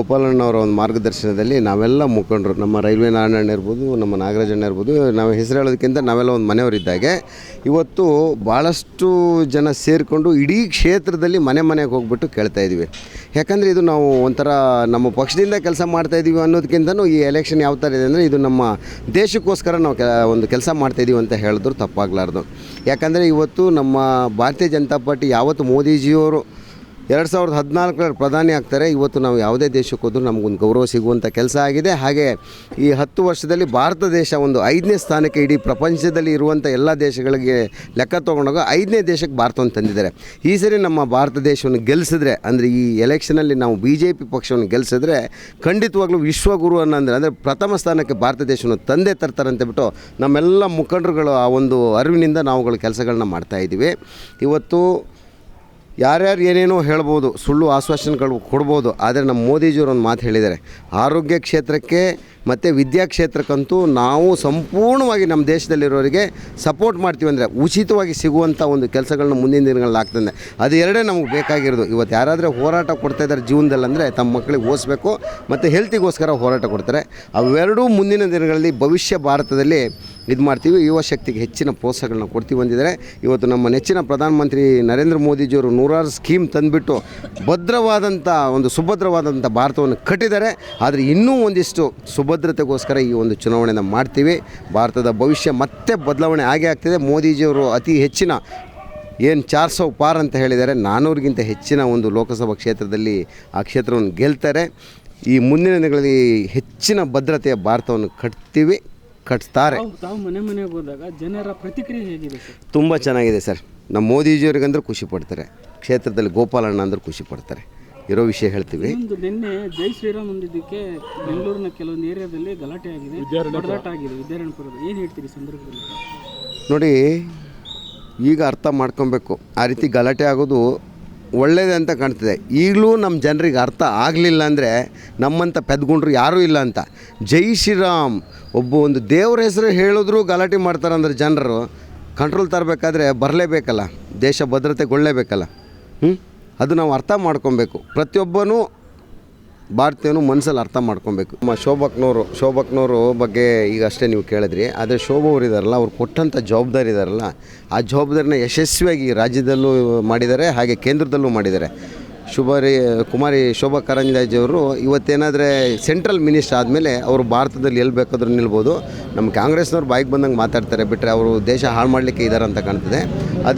ಗೋಪಾಲಣ್ಣವರ ಒಂದು ಮಾರ್ಗದರ್ಶನದಲ್ಲಿ ನಾವೆಲ್ಲ ಮುಖಂಡರು, ನಮ್ಮ ರೈಲ್ವೆ ನಾರಾಯಣ ಇರ್ಬೋದು, ನಮ್ಮ ನಾಗರಾಜಣ್ಣ ಇರ್ಬೋದು, ನಾವು ಹೆಸರು ಹೇಳೋದಕ್ಕಿಂತ ನಾವೆಲ್ಲ ಒಂದು ಮನೆಯವರಿದ್ದಾಗೆ ಇವತ್ತು ಭಾಳಷ್ಟು ಜನ ಸೇರಿಕೊಂಡು ಇಡೀ ಕ್ಷೇತ್ರದಲ್ಲಿ ಮನೆ ಮನೆಗೆ ಹೋಗ್ಬಿಟ್ಟು ಕೇಳ್ತಾ ಇದ್ದೀವಿ. ಯಾಕಂದರೆ ಇದು ನಾವು ಒಂಥರ ನಮ್ಮ ಪಕ್ಷದಿಂದ ಕೆಲಸ ಮಾಡ್ತಾ ಇದ್ದೀವಿ ಅನ್ನೋದಕ್ಕಿಂತನೂ ಈ ಎಲೆಕ್ಷನ್ ಯಾವ ಥರ ಇದೆ ಅಂದರೆ ಇದು ನಮ್ಮ ದೇಶಕ್ಕೋಸ್ಕರ ನಾವು ಒಂದು ಕೆಲಸ ಮಾಡ್ತಾಯಿದ್ದೀವಿ ಅಂತ ಹೇಳಿದ್ರು ತಪ್ಪಾಗಲಾರ್ದು. ಯಾಕಂದರೆ ಇವತ್ತು ನಮ್ಮ ಭಾರತೀಯ ಜನತಾ ಪಾರ್ಟಿ, ಯಾವತ್ತು ಮೋದಿಜಿಯವರು ಎರಡು ಸಾವಿರದ ಹದಿನಾಲ್ಕರ ಪ್ರಧಾನಿ ಆಗ್ತಾರೆ. ಇವತ್ತು ನಾವು ಯಾವುದೇ ದೇಶಕ್ಕೆ ಹೋದರೂ ನಮಗೊಂದು ಗೌರವ ಸಿಗುವಂಥ ಕೆಲಸ ಆಗಿದೆ. ಹಾಗೆ ಈ ಹತ್ತು ವರ್ಷದಲ್ಲಿ ಭಾರತ ದೇಶ ಒಂದು ಐದನೇ ಸ್ಥಾನಕ್ಕೆ ಇಡೀ ಪ್ರಪಂಚದಲ್ಲಿ ಇರುವಂಥ ಎಲ್ಲ ದೇಶಗಳಿಗೆ ಲೆಕ್ಕ ತೊಗೊಂಡಾಗ ಐದನೇ ದೇಶಕ್ಕೆ ಭಾರತವನ್ನು ತಂದಿದ್ದಾರೆ. ಈ ಸರಿ ನಮ್ಮ ಭಾರತ ದೇಶವನ್ನು ಗೆಲ್ಲಿಸಿದ್ರೆ ಅಂದರೆ ಈ ಎಲೆಕ್ಷನಲ್ಲಿ ನಾವು ಬಿ ಜೆ ಪಿ ಪಕ್ಷವನ್ನು ಗೆಲ್ಲಿಸಿದ್ರೆ ಖಂಡಿತವಾಗ್ಲೂ ವಿಶ್ವಗುರು ಅನ್ನಂದ್ರೆ ಅಂದರೆ ಪ್ರಥಮ ಸ್ಥಾನಕ್ಕೆ ಭಾರತ ದೇಶವನ್ನು ತಂದೆ ತರ್ತಾರೆ ಅಂತ ನಮ್ಮೆಲ್ಲ ಮುಖಂಡರುಗಳು ಆ ಒಂದು ಅರಿವಿನಿಂದ ನಾವುಗಳು ಕೆಲಸಗಳನ್ನ ಮಾಡ್ತಾಯಿದ್ದೀವಿ ಇವತ್ತು ಯಾರ್ಯಾರು ಏನೇನೋ ಹೇಳ್ಬೋದು, ಸುಳ್ಳು ಆಶ್ವಾಸನೆಗಳು ಕೊಡ್ಬೋದು, ಆದರೆ ನಮ್ಮ ಮೋದಿಜಿಯವರು ಒಂದು ಮಾತು ಹೇಳಿದ್ದಾರೆ. ಆರೋಗ್ಯ ಕ್ಷೇತ್ರಕ್ಕೆ ಮತ್ತು ವಿದ್ಯಾ ಕ್ಷೇತ್ರಕ್ಕಂತೂ ನಾವು ಸಂಪೂರ್ಣವಾಗಿ ನಮ್ಮ ದೇಶದಲ್ಲಿರೋರಿಗೆ ಸಪೋರ್ಟ್ ಮಾಡ್ತೀವಿ ಅಂದರೆ ಉಚಿತವಾಗಿ ಸಿಗುವಂಥ ಒಂದು ಕೆಲಸಗಳನ್ನ ಮುಂದಿನ ದಿನಗಳಲ್ಲಿ ಆಗ್ತದೆ ಅದು ಎರಡೇ ನಮಗೆ ಬೇಕಾಗಿರೋದು. ಇವತ್ತು ಯಾರಾದರೂ ಹೋರಾಟ ಕೊಡ್ತಾ ಇದ್ದಾರೆ ಜೀವನದಲ್ಲಿ ಅಂದರೆ ತಮ್ಮ ಮಕ್ಕಳಿಗೆ ಓದಿಸ್ಬೇಕು, ಮತ್ತು ಹೆಲ್ತಿಗೋಸ್ಕರ ಹೋರಾಟ ಕೊಡ್ತಾರೆ. ಅವೆರಡೂ ಮುಂದಿನ ದಿನಗಳಲ್ಲಿ ಭವಿಷ್ಯ ಭಾರತದಲ್ಲಿ ಇದು ಮಾಡ್ತೀವಿ. ಯುವ ಶಕ್ತಿಗೆ ಹೆಚ್ಚಿನ ಪ್ರೋತ್ಸಾಹಗಳನ್ನ ಕೊಡ್ತೀವಿ ಬಂದಿದ್ದಾರೆ. ಇವತ್ತು ನಮ್ಮ ನೆಚ್ಚಿನ ಪ್ರಧಾನಮಂತ್ರಿ ನರೇಂದ್ರ ಮೋದಿಜಿಯವರು ನೂರಾರು ಸ್ಕೀಮ್ ತಂದುಬಿಟ್ಟು ಭದ್ರವಾದಂಥ ಒಂದು ಸುಭದ್ರವಾದಂಥ ಭಾರತವನ್ನು ಕಟ್ಟಿದ್ದಾರೆ. ಆದರೆ ಇನ್ನೂ ಒಂದಿಷ್ಟು ಸುಭದ್ರತೆಗೋಸ್ಕರ ಈ ಒಂದು ಚುನಾವಣೆಯನ್ನು ಮಾಡ್ತೀವಿ. ಭಾರತದ ಭವಿಷ್ಯ ಮತ್ತೆ ಬದಲಾವಣೆ ಆಗೇ ಆಗ್ತಿದೆ. ಮೋದಿಜಿಯವರು ಅತಿ ಹೆಚ್ಚಿನ ಏನು ಚಾರ್ ಸೌ ಪಾರ್ ಅಂತ ಹೇಳಿದ್ದಾರೆ. ನಾನ್ನೂರಿಗಿಂತ ಹೆಚ್ಚಿನ ಒಂದು ಲೋಕಸಭಾ ಕ್ಷೇತ್ರದಲ್ಲಿ ಆ ಕ್ಷೇತ್ರವನ್ನು ಗೆಲ್ತಾರೆ. ಈ ಮುಂದಿನ ದಿನಗಳಲ್ಲಿ ಹೆಚ್ಚಿನ ಭದ್ರತೆಯ ಭಾರತವನ್ನು ಕಟ್ತೀವಿ. ಕಟ್ತಾರೆ ತಾವು ಮನೆ ಮನೆಗೆ ಹೋದಾಗ ಜನರ ಪ್ರತಿಕ್ರಿಯೆ ಹೇಗಿದೆ ಸರ್? ತುಂಬ ಚೆನ್ನಾಗಿದೆ ಸರ್. ನಮ್ಮ ಮೋದಿಜಿಯವ್ರಿಗಂದ್ರೆ ಖುಷಿ ಪಡ್ತಾರೆ. ಕ್ಷೇತ್ರದಲ್ಲಿ ಗೋಪಾಲಣ್ಣ ಅಂದ್ರೆ ಖುಷಿ ಪಡ್ತಾರೆ. ಇರೋ ವಿಷಯ ಹೇಳ್ತೀವಿ. ಒಂದು ನಿನ್ನೆ ಜೈ ಶ್ರೀರಾಮ್ ಹೊಂದಿದ್ದಕ್ಕೆ ಬೆಂಗಳೂರಿನ ಕೆಲವೊಂದು ಏರಿಯಾದಲ್ಲಿ ಗಲಾಟೆ ಆಗಿದೆ ಗಲಾಟೆ ಆಗಿದೆ ವಿದ್ಯಾರಣ್ಯಪುರದ ಏನು ಹೇಳ್ತೀರಿ ಈ ಸಂದರ್ಭದಲ್ಲಿ? ನೋಡಿ ಈಗ ಅರ್ಥ ಮಾಡ್ಕೊಬೇಕು. ಆ ರೀತಿ ಗಲಾಟೆ ಆಗೋದು ಒಳ್ಳೆಯದೇ ಅಂತ ಕಾಣ್ತದೆ. ಈಗಲೂ ನಮ್ಮ ಜನರಿಗೆ ಅರ್ಥ ಆಗಲಿಲ್ಲ ಅಂದರೆ ನಮ್ಮಂಥ ಪೆದ್ಗುಂಡ್ರು ಯಾರೂ ಇಲ್ಲ ಅಂತ. ಜೈ ಶ್ರೀರಾಮ್, ಒಬ್ಬ ಒಂದು ದೇವ್ರ ಹೆಸರು ಹೇಳಿದ್ರು ಗಲಾಟೆ ಮಾಡ್ತಾರೆ ಅಂದ್ರೆ ಜನರು. ಕಂಟ್ರೋಲ್ ತರಬೇಕಾದ್ರೆ ಬರಲೇಬೇಕಲ್ಲ, ದೇಶ ಭದ್ರತೆಗೊಳ್ಳೇಬೇಕಲ್ಲ. ಹ್ಞೂ ಅದು ನಾವು ಅರ್ಥ ಮಾಡ್ಕೊಬೇಕು. ಪ್ರತಿಯೊಬ್ಬನೂ ಭಾರತೀಯನು ಮನಸ್ಸಲ್ಲಿ ಅರ್ಥ ಮಾಡ್ಕೊಬೇಕು. ನಮ್ಮ ಶೋಭಕ್ನವರು ಶೋಭಕ್ನವರು ಬಗ್ಗೆ ಈಗ ಅಷ್ಟೇ ನೀವು ಕೇಳಿದ್ರಿ. ಆದರೆ ಶೋಭ ಅವರು ಇದಾರಲ್ಲ, ಅವ್ರು ಕೊಟ್ಟಂಥ ಜವಾಬ್ದಾರಿ ಇದಾರಲ್ಲ, ಆ ಜವಾಬ್ದಾರಿನ ಯಶಸ್ವಿಯಾಗಿ ರಾಜ್ಯದಲ್ಲೂ ಮಾಡಿದ್ದಾರೆ, ಹಾಗೆ ಕೇಂದ್ರದಲ್ಲೂ ಮಾಡಿದ್ದಾರೆ. ಶುಭರಿ, ಕುಮಾರಿ ಶೋಭಾ ಕರಂದ್ಲಾಜೆ ಅವರು ಇವತ್ತೇನಾದರೆ ಸೆಂಟ್ರಲ್ ಮಿನಿಸ್ಟರ್ ಆದಮೇಲೆ ಅವರು ಭಾರತದಲ್ಲಿ ಎಲ್ಲಿ ಬೇಕಾದರೂ ನಿಲ್ಬೋದು. ನಮ್ಮ ಕಾಂಗ್ರೆಸ್ನವ್ರು ಬಾಯಿಗೆ ಬಂದಂಗೆ ಮಾತಾಡ್ತಾರೆ ಬಿಟ್ಟರೆ ಅವರು ದೇಶ ಹಾಳು ಮಾಡಲಿಕ್ಕೆ ಇದ್ದಾರೆ ಅಂತ ಕಾಣ್ತದೆ. ಅದೇ